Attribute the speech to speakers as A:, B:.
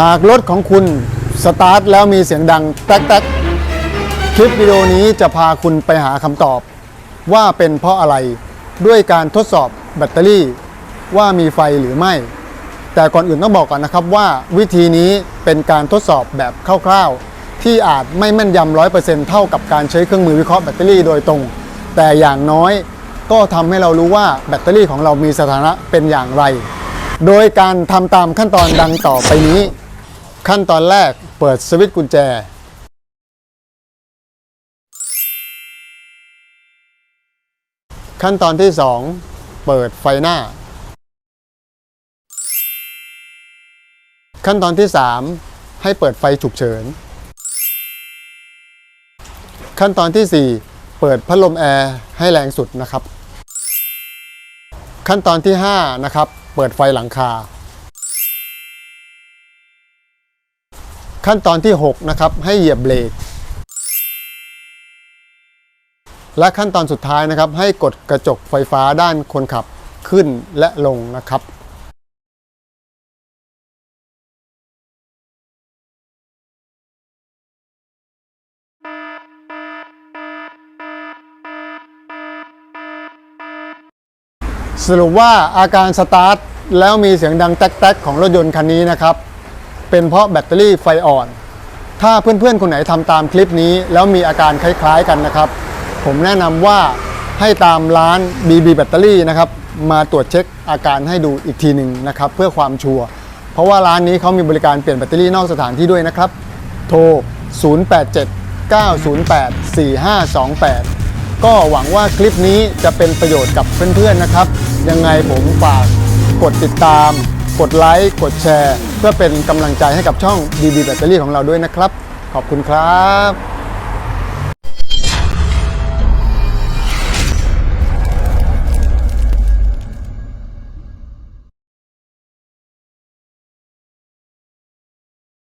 A: หากรถของคุณสตาร์ทแล้วมีเสียงดังแต๊กแต๊กคลิปวิดีโอนี้จะพาคุณไปหาคำตอบ ว่าเป็นเพราะอะไรด้วยการทดสอบแบตเตอรี่ ว่ามีไฟหรือไม่ แต่ก่อนอื่นต้องบอกก่อนนะครับว่าวิธีนี้เป็นการทดสอบแบบคร่าวๆ ที่อาจไม่แม่นยำร้อยเปอร์เซ็นต์เท่ากับการใช้เครื่องมือวิเคราะห์แบตเตอรี่โดยตรง แต่อย่างน้อยก็ทำให้เรารู้ว่าแบตเตอรี่ของเรามีสถานะเป็นอย่างไร โดยการทำตามขั้นตอนดังต่อไปนี้ ขั้นตอนแรกเปิดสวิตช์กุญแจ ขั้นตอนที่ 2 เปิดไฟหน้า ขั้นตอนที่ 3 ให้เปิดไฟฉุกเฉิน ขั้นตอนที่ 4 เปิดพัดลมแอร์ให้แรงสุดนะครับ ขั้นตอนที่ 5 นะครับ เปิดไฟหลังคา ขั้นตอนที่ 6 นะครับ ให้เหยียบเบรก และขั้นตอนสุดท้ายนะครับ ให้กดกระจกไฟฟ้าด้านคนขับขึ้นและลงนะครับสรุปว่าอาการสตาร์ทแล้วมีเสียงดังแต๊กๆของรถยนต์คันนี้นะครับ เป็นเพราะแบตเตอรี่ไฟอ่อน ถ้าเพื่อนๆ คนไหนทำตามคลิปนี้ แล้วมีอาการคล้ายๆกันนะครับ ผมแนะนำว่าให้ตามร้าน BB แบตเตอรี่นะครับ มาตรวจเช็คอาการให้ดูอีกทีหนึ่งนะครับ เพื่อความชัวร์เพราะว่าร้านนี้เขามีบริการเปลี่ยนแบตเตอรี่นอกสถานที่ด้วยนะครับ โทร 087 908 4528 ก็หวังว่าคลิปนี้จะเป็นประโยชน์กับเพื่อนๆนะครับ ยังไงผมฝากกดติดตาม กดไลค์กดแชร์ เพื่อเป็นกำลังใจให้กับช่อง DB แบตเตอรี่ของเราด้วยนะครับ ขอบคุณครับ